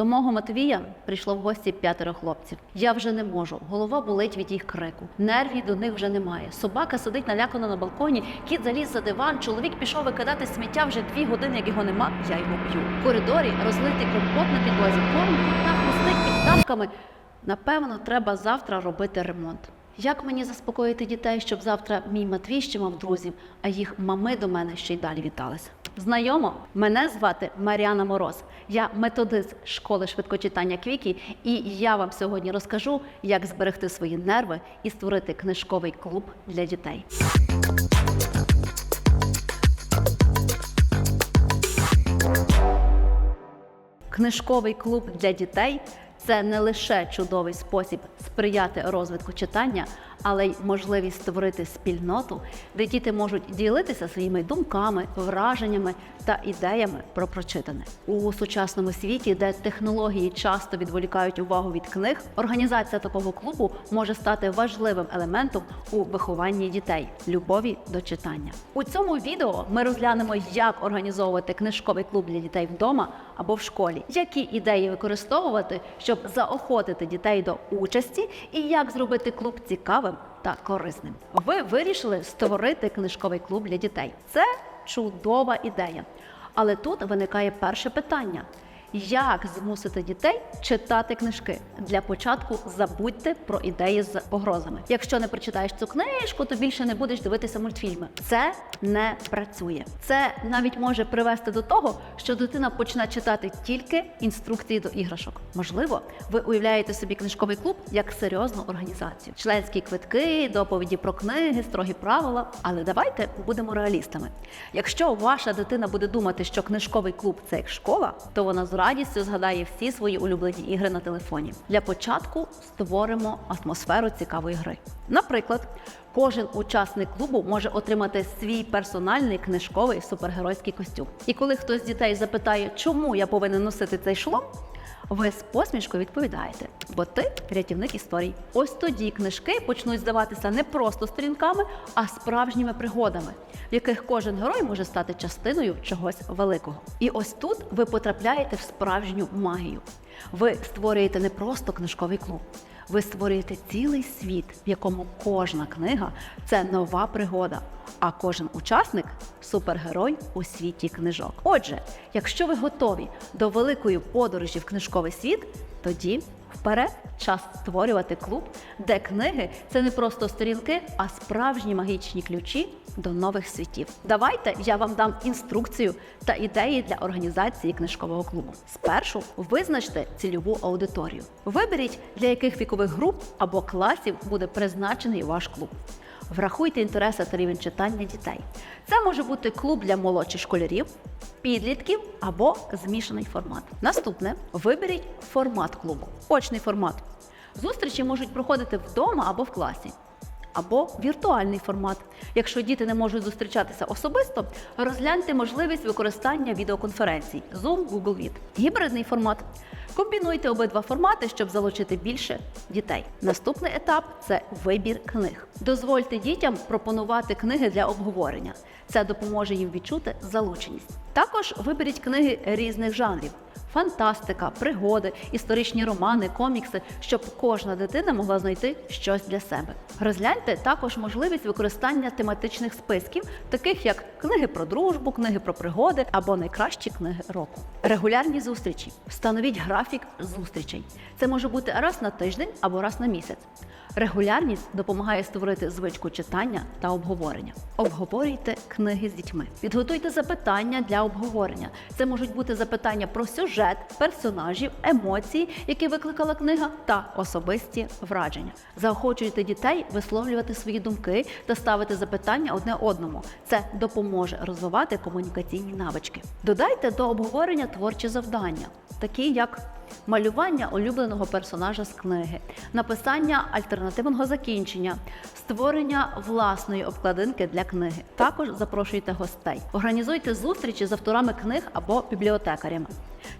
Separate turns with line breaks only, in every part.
До мого Матвія прийшло в гості п'ятеро хлопців. Я вже не можу. Голова болить від їх крику. Нервів до них вже немає. Собака сидить налякано на балконі, кіт заліз за диван, чоловік пішов викидати сміття вже дві години, як його нема. Я його б'ю. В коридорі розлитий компот на підлозі, корм та хрустить під тапками. Напевно, треба завтра робити ремонт. Як мені заспокоїти дітей, щоб завтра мій Матвій ще мав друзів, а їх мами до мене ще й далі віталися? Знайомо, мене звати Маріана Мороз. Я методист школи швидкочитання Квікі, і я вам сьогодні розкажу, як зберегти свої нерви і створити книжковий клуб для дітей. Книжковий клуб для дітей це не лише чудовий спосіб сприяти розвитку читання, але й можливість створити спільноту, де діти можуть ділитися своїми думками, враженнями та ідеями про прочитане. У сучасному світі, де технології часто відволікають увагу від книг, організація такого клубу може стати важливим елементом у вихованні дітей любові до читання. У цьому відео ми розглянемо, як організовувати книжковий клуб для дітей вдома або в школі, які ідеї використовувати, щоб заохотити дітей до участі, і як зробити клуб цікавим та корисним. Ви вирішили створити книжковий клуб для дітей. Це чудова ідея. Але тут виникає перше питання: як змусити дітей читати книжки? Для початку забудьте про ідеї з погрозами. Якщо не прочитаєш цю книжку, то більше не будеш дивитися мультфільми. Це не працює. Це навіть може привести до того, що дитина почне читати тільки інструкції до іграшок. Можливо, ви уявляєте собі книжковий клуб як серйозну організацію. Членські квитки, доповіді про книги, строгі правила. Але давайте будемо реалістами. Якщо ваша дитина буде думати, що книжковий клуб це як школа, то вона з радістю згадає всі свої улюблені ігри на телефоні. Для початку створимо атмосферу цікавої гри. Наприклад, кожен учасник клубу може отримати свій персональний книжковий супергеройський костюм. І коли хтось з дітей запитає, чому я повинен носити цей шолом, ви з посмішкою відповідаєте, бо ти рятівник історій. Ось тоді книжки почнуть здаватися не просто сторінками, а справжніми пригодами, в яких кожен герой може стати частиною чогось великого. І ось тут ви потрапляєте в справжню магію. Ви створюєте не просто книжковий клуб. Ви створюєте цілий світ, в якому кожна книга це нова пригода, а кожен учасник супергерой у світі книжок. Отже, якщо ви готові до великої подорожі в книжковий світ, тоді вперед час створювати клуб, де книги це не просто сторінки, а справжні магічні ключі до нових світів. Давайте я вам дам інструкцію та ідеї для організації книжкового клубу. Спершу визначте цільову аудиторію. Виберіть, для яких вікових груп або класів буде призначений ваш клуб. Врахуйте інтереси та рівень читання дітей. Це може бути клуб для молодших школярів, підлітків або змішаний формат. Наступне виберіть формат клубу. Очний формат. Зустрічі можуть проходити вдома або в класі. Або віртуальний формат. Якщо діти не можуть зустрічатися особисто, розгляньте можливість використання відеоконференцій Zoom, Google Meet. Гібридний формат. Комбінуйте обидва формати, щоб залучити більше дітей. Наступний етап це вибір книг. Дозвольте дітям пропонувати книги для обговорення. Це допоможе їм відчути залученість. Також виберіть книги різних жанрів. Фантастика, пригоди, історичні романи, комікси, щоб кожна дитина могла знайти щось для себе. Розгляньте також можливість використання тематичних списків, таких як книги про дружбу, книги про пригоди або найкращі книги року. Регулярні зустрічі. Встановіть графік зустрічей. Це може бути раз на тиждень або раз на місяць. Регулярність допомагає створити звичку читання та обговорення. Обговорюйте книги з дітьми. Підготуйте запитання для обговорення. Це можуть бути запитання про сюжет, персонажів, емоції, які викликала книга, та особисті враження. Заохочуйте дітей висловлювати свої думки та ставити запитання одне одному. Це допоможе розвивати комунікаційні навички. Додайте до обговорення творчі завдання, такі як малювання улюбленого персонажа з книги, написання альтернативного закінчення, створення власної обкладинки для книги. Також запрошуйте гостей. Організуйте зустрічі з авторами книг або бібліотекарями.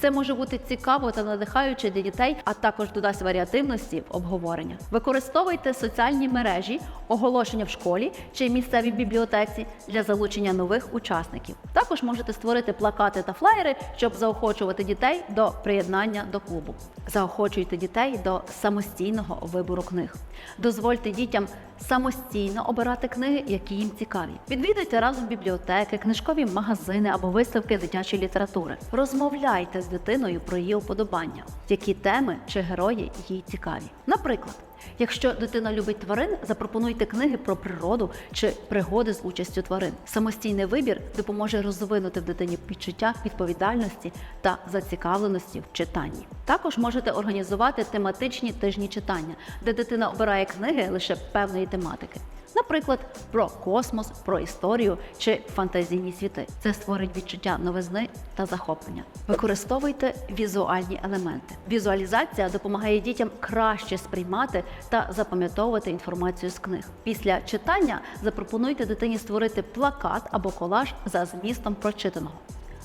Це може бути цікаво та надихаюче для дітей, а також додасть варіативності в обговорення. Використовуйте соціальні мережі, оголошення в школі чи місцевій бібліотеці для залучення нових учасників. Також можете створити плакати та флаєри, щоб заохочувати дітей до приєднання до клубу. Заохочуйте дітей до самостійного вибору книг. Дозвольте дітям самостійно обирати книги, які їм цікаві. Відвідуйте разом бібліотеки, книжкові магазини або виставки дитячої літератури. Розмовляйте з дитиною про її уподобання, які теми чи герої їй цікаві. Наприклад. Якщо дитина любить тварин, запропонуйте книги про природу чи пригоди з участю тварин. Самостійний вибір допоможе розвинути в дитині відчуття відповідальності та зацікавленості в читанні. Також можете організувати тематичні тижні читання, де дитина обирає книги лише певної тематики. Наприклад, про космос, про історію чи фантазійні світи. Це створить відчуття новизни та захоплення. Використовуйте візуальні елементи. Візуалізація допомагає дітям краще сприймати та запам'ятовувати інформацію з книг. Після читання запропонуйте дитині створити плакат або колаж за змістом прочитаного.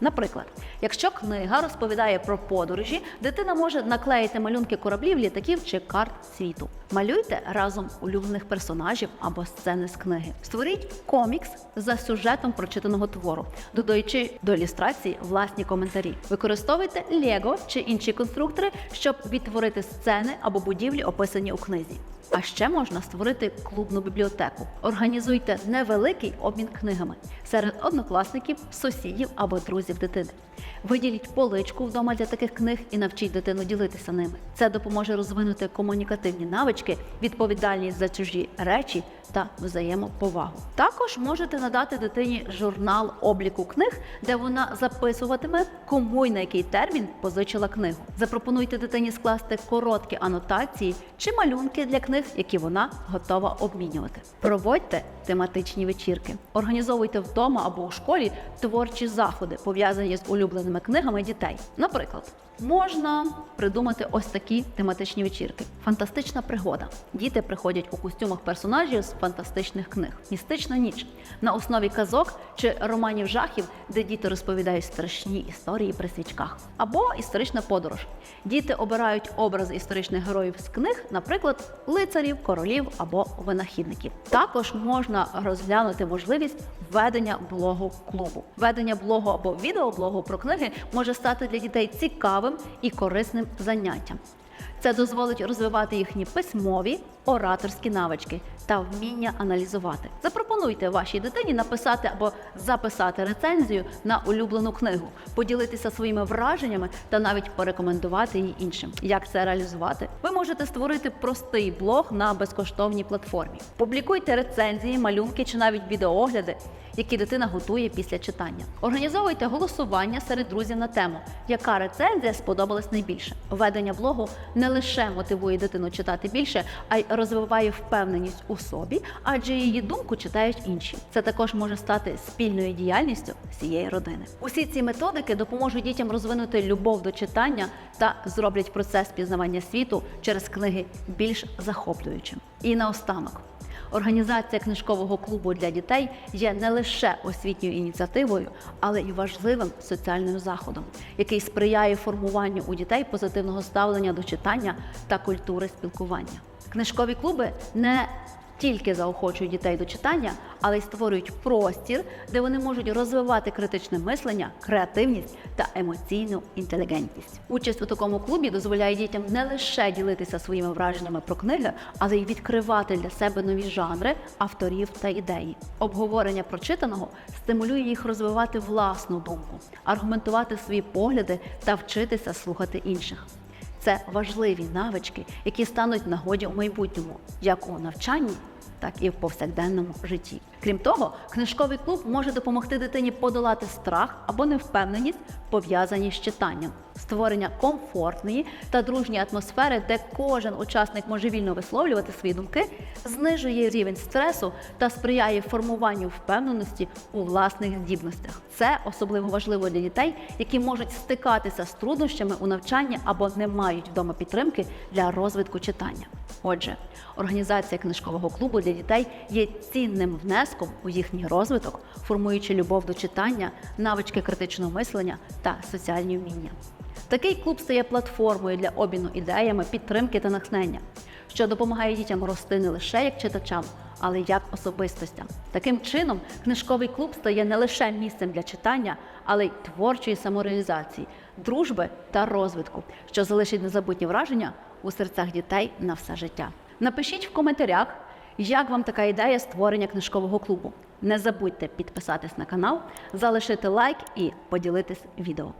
Наприклад, якщо книга розповідає про подорожі, дитина може наклеїти малюнки кораблів, літаків чи карт світу. Малюйте разом улюблених персонажів або сцени з книги. Створіть комікс за сюжетом прочитаного твору, додаючи до ілюстрації власні коментарі. Використовуйте Лего чи інші конструктори, щоб відтворити сцени або будівлі, описані у книзі. А ще можна створити клубну бібліотеку. Організуйте невеликий обмін книгами серед однокласників, сусідів або друзів дитини. Виділіть поличку вдома для таких книг і навчіть дитину ділитися ними. Це допоможе розвинути комунікативні навички, відповідальність за чужі речі та взаємоповагу. Також можете надати дитині журнал обліку книг, де вона записуватиме, кому й на який термін позичила книгу. Запропонуйте дитині скласти короткі анотації чи малюнки для книг, які вона готова обмінювати. Проводьте тематичні вечірки, організовуйте вдома або у школі творчі заходи, пов'язані з улюбленими книгами дітей. Наприклад, можна придумати ось такі тематичні вечірки. Фантастична пригода. Діти приходять у костюмах персонажів з фантастичних книг. Містична ніч на основі казок чи романів жахів, де діти розповідають страшні історії при свічках. Або історична подорож. Діти обирають образи історичних героїв з книг, наприклад, лицарів, королів або винахідників. Також можна розглянути можливість ведення блогу клубу. Ведення блогу або відеоблогу про книги може стати для дітей цікавим і корисним заняттям. Це дозволить розвивати їхні письмові, ораторські навички та вміння аналізувати. Запропонуйте вашій дитині написати або записати рецензію на улюблену книгу, поділитися своїми враженнями та навіть порекомендувати її іншим. Як це реалізувати? Ви можете створити простий блог на безкоштовній платформі. Публікуйте рецензії, малюнки чи навіть відеоогляди, які дитина готує після читання. Організовуйте голосування серед друзів на тему, яка рецензія сподобалась найбільше. Ведення блогу не лише мотивує дитину читати більше, а й розвиває впевненість у собі, адже її думку читають інші. Це також може стати спільною діяльністю всієї родини. Усі ці методики допоможуть дітям розвинути любов до читання та зроблять процес пізнавання світу через книги більш захоплюючим. І наостанок. Організація книжкового клубу для дітей є не лише освітньою ініціативою, але й важливим соціальним заходом, який сприяє формуванню у дітей позитивного ставлення до читання та культури спілкування. Книжкові клуби не тільки заохочують дітей до читання, але й створюють простір, де вони можуть розвивати критичне мислення, креативність та емоційну інтелігентність. Участь у такому клубі дозволяє дітям не лише ділитися своїми враженнями про книги, але й відкривати для себе нові жанри, авторів та ідеї. Обговорення прочитаного стимулює їх розвивати власну думку, аргументувати свої погляди та вчитися слухати інших. Це важливі навички, які стануть нагоді у майбутньому, як у навчанні, так і в повсякденному житті. Крім того, книжковий клуб може допомогти дитині подолати страх або невпевненість, пов'язані з читанням, створення комфортної та дружньої атмосфери, де кожен учасник може вільно висловлювати свої думки, знижує рівень стресу та сприяє формуванню впевненості у власних здібностях. Це особливо важливо для дітей, які можуть стикатися з труднощами у навчанні або не мають вдома підтримки для розвитку читання. Отже, організація книжкового клубу для дітей є цінним внеском у їхній розвиток, формуючи любов до читання, навички критичного мислення та соціальні вміння. Такий клуб стає платформою для обміну ідеями, підтримки та натхнення, що допомагає дітям рости не лише як читачам, але й як особистостям. Таким чином, книжковий клуб стає не лише місцем для читання, але й творчої самореалізації, дружби та розвитку, що залишить незабутні враження у серцях дітей на все життя. Напишіть в коментарях, як вам така ідея створення книжкового клубу. Не забудьте підписатись на канал, залишити лайк і поділитись відео.